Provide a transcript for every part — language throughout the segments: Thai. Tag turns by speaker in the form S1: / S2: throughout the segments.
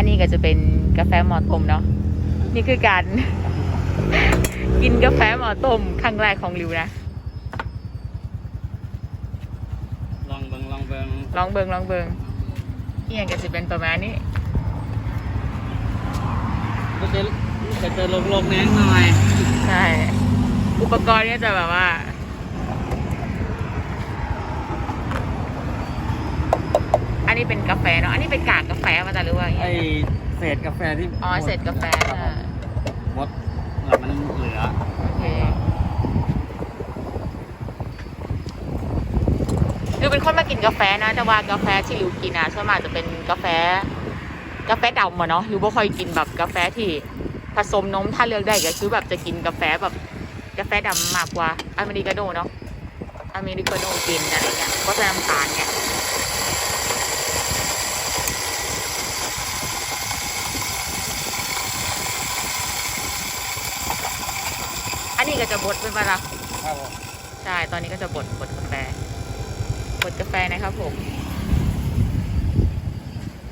S1: อันนี้ก็จะเป็นกาแฟหมอต้มเนาะนี่คือการ กินกาแฟหมอต้มครั้งแรกของริวนะ
S2: ลองเบิงลองเบิง
S1: ลองเบิงลองเบิงนี่ยังก็จะเป็นประมาณนี้
S2: ก็จะก็จะลงลงๆแน่หน่อย
S1: ใช่ อุปกรณ์เนี่ยจะแบบว่า อันนี้ เป็นกาแฟเนาะอันนี้เป็นกากกาแฟมาจากหรือว่าอย่าง
S2: ไอ
S1: เงี้ย
S2: เศษกาแฟที่
S1: อ๋อเศษกาแฟ
S2: ครับ
S1: อะ
S2: ผมหมดเหมือนมันเหลือ
S1: โอเคริวเป็นคนมากินกาแฟนะ แต่ว่ากาแฟที่ริวกินอะส่วนมากจะเป็นกาแฟ กาแฟดำอะเนาะริวไม่ค่อยกินแบบกาแฟที่ผสมนมถ้าเลือกได้ก็คือแบบจะกินกาแฟแบบ กาแฟดำมากกว่าอเมริกาโน่เนาะอเมริกาโน่กินอะไรเงี้ยก็จะน้ำตาลเนี่ย นนี้ก็จะบดเป็นปะล่ะ
S2: ครับผม
S1: ใช่ ตอนนี้ก็จะบดบดกาแฟบดกาแฟนะครับผม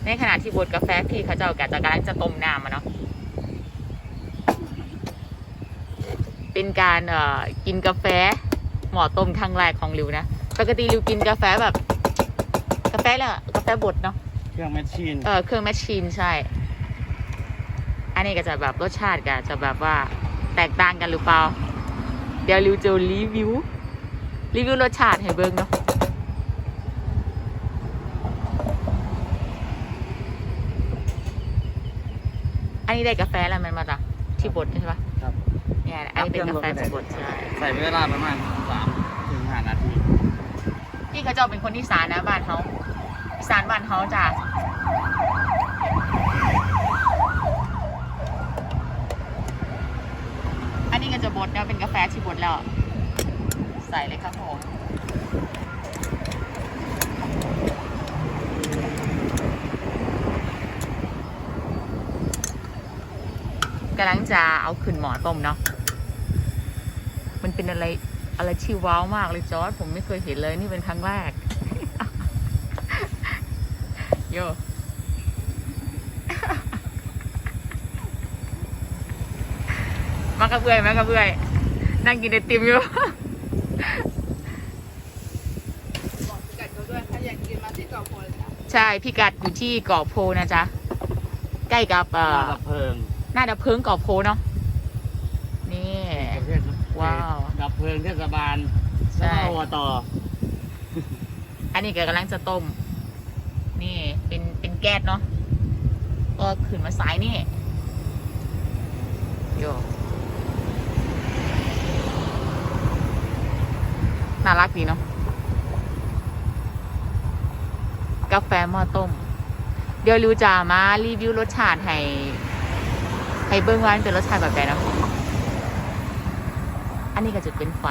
S1: ในขณะที่บดกาแฟพี่เขาเจ้าก็จะกำลังจะต้มน้ำอะเนาะ เป็นการเอ่อกินกาแฟหมอต้มครั้งแรกของริวนะ ปกติริวกินกาแฟแบบ กาแฟเลยอะกาแฟบดเนาะ
S2: เครื่องแมชชีน
S1: เออเครื่องแมชชีนใช่ อันนี้ก็จะแบบรสชาติก็จะแบบว่า แตกต่างกันหรือเปล่า เดี๋ยวริวจะรีวิว รีวิวรสชาติให้เบิ่งเนาะอันนี้ได้กาแฟแล้วมันมาจากที่บดใช่ปะ
S2: ครับ
S1: เนี่ยอันนี้เป็นกาแฟที่บดใช่
S2: ใส่เวลาประมาณสามถึงห้านาที
S1: พี่เขาเจ้าเป็นคนอีสานนะบ้านเขาอีสานบ้านเขาจ้ะอันนี้ก็ จะบดนะเป็นกาแฟที่บดแล้ว ใส่เลยครับผมกำลังจะเอาขึ้นหมอต้มเนาะ มันเป็นอะไรอะไรที่ว้าวมากเลยจอร์ดผมไม่เคยเห็นเลยนี่เป็นครั้งแรก โย มากระเบื่อยมากระเบื่อย นั่งกินไอติมอยู่
S3: บอกพิกัดเขาด้วยถ้าอยากกินมาที่เกาะโพเลยค่ะ
S1: ใช่พี่กัดอยู่ที่เกาะโพนะจ๊ะ ใกล้กับเอ่อ
S2: ดับเพลิง
S1: หน้าดับเพลิงเกาะโพเนาะนี่
S2: ประเภท
S1: ว้าว
S2: ดับเพลิงเทศบาล
S1: ใช่
S2: แล้วก็อบต
S1: อันนี้ก็กำลังจะต้ม นี่เป็นเป็นแก๊สเนาะ ก็ขึ้นมาสายนี่โย น่ารักดีเนาะกาแฟหม้อต้ม เดี๋ยวริวจะมารีวิวรสชาติให้ ให้เบิ้งว่ามันเป็นรสชาติแบบไหนเนาะอันนี้ก็จะเป็นไฟ